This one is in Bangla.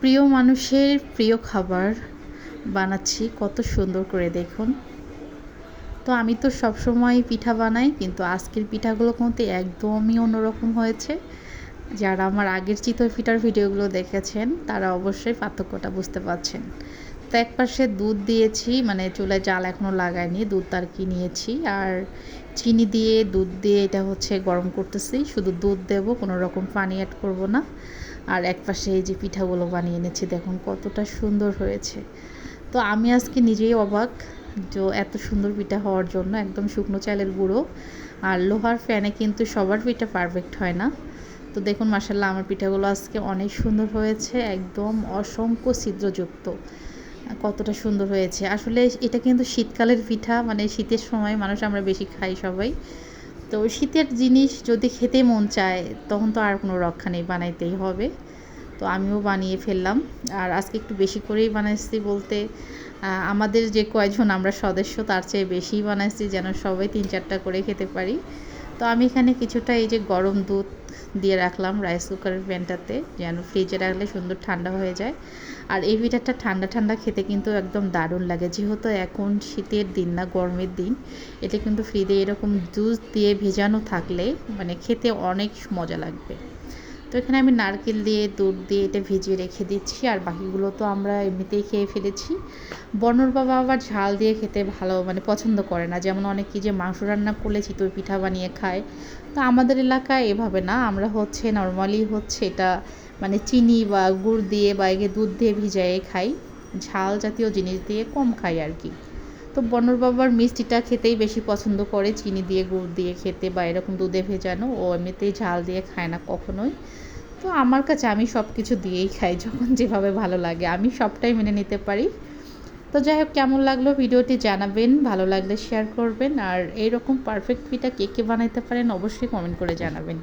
প্রিয় মানুষের প্রিয় খাবার বানাচ্ছি, কত সুন্দর করে দেখুন। তো আমি তো সবসময় পিঠা বানাই, কিন্তু আজকের পিঠাগুলো কিন্তু একদমই অন্যরকম হয়েছে। যারা আমার আগের চিতই পিঠার ভিডিওগুলো দেখেছেন, তারা অবশ্যই পার্থক্যটা বুঝতে পারছেন। তো এক পাশে দুধ দিয়েছি মানে চুলায় জাল এখনও লাগাইনি, দুধ আর কি নিয়েছি। আর চিনি দিয়ে, দুধ দিয়ে এটা হচ্ছে গরম করতেছি, শুধু দুধ দেব, কোনো রকম পানি অ্যাড করব না। আর এক পাশে এই যে পিঠাগুলো বানিয়ে এনেছি, দেখুন কতটা সুন্দর হয়েছে। তো আমি আজকে নিজেই অবাক যে এত সুন্দর পিঠা হওয়ার জন্য, একদম শুকনো চালের গুঁড়ো। আর লোহার ফ্যানে কিন্তু সবার পিঠা পারফেক্ট হয় না। তো দেখুন মাসাল্লাহ আমার পিঠাগুলো আজকে অনেক সুন্দর হয়েছে, একদম অসংখ্য ছিদ্রযুক্ত। কতটা সুন্দর হয়েছে। আসলে এটা কিন্তু শীতকালের পিঠা মানে শীতের সময় মানুষ আমরা বেশি খাই সবাই। তো শীতের জিনিস যদি খেতে মন চায়, তখন তো আর কোনো রক্ষা নেই, বানাইতেই হবে। তো আমিও বানিয়ে ফেললাম। আর আজকে একটু বেশি করেই বানাইছি বলতে আমাদের যে কয়জন আমরা সদস্য, তার চেয়ে বেশিই বানাইছি যেন সবাই তিন চারটা করে খেতে পারি। তো আমি এখানে কিছুটা এই যে গরম দুধ দিয়ে রাখলাম রাইস কুকারের প্যানটাতে যেন ফ্রিজে রাখলে সুন্দর ঠান্ডা হয়ে যায়। আর এই পিঠাটা ঠান্ডা ঠান্ডা খেতে কিন্তু একদম দারুণ লাগে। যেহেতু এখন শীতের দিন না, গরমের দিন এটা কিন্তু ফ্রিজে এরকম জুস দিয়ে ভেজানো থাকলে মানে খেতে অনেক মজা লাগবে। তো এখানে আমি নারকেল দিয়ে, দুধ দিয়ে এটা ভিজিয়ে রেখে দিচ্ছি। আর বাকিগুলো তো আমরা এমনিতেই খেয়ে ফেলেছি। বর্ণর বাবা আবার ঝাল দিয়ে খেতে ভালো মানে পছন্দ করে না। যেমন অনেক যে মাংস রান্না করলে চিতই পিঠা বানিয়ে খায়। তো আমাদের এলাকায় এভাবে না। আমরা হচ্ছে, নর্মালি হচ্ছে এটা মানে চিনি বা গুড় দিয়ে বা এগে দুধ দিয়ে ভিজাইয়ে খাই। ঝাল জাতীয় জিনিস দিয়ে কম খাই আর কি। তো বনর বাবার মিষ্টিটা খেতেই বেশি পছন্দ করে, চিনি দিয়ে, গুড় দিয়ে খেতে বা এরকম দুধে ভেজানো। ও এমনিতেই ঝাল দিয়ে খায় না কখনোই। তো আমার কাছে আমি সব কিছু দিয়েই খাই যখন যেভাবে ভালো লাগে। আমি সবটাই মেনে নিতে পারি। তো যাই হোক, কেমন লাগল ভিডিওটি জানাবেন, ভালো লাগলে শেয়ার করবেন। আর এইরকম পারফেক্ট পিঠা কে কে বানাইতে পারেন অবশ্যই কমেন্ট করে জানাবেন।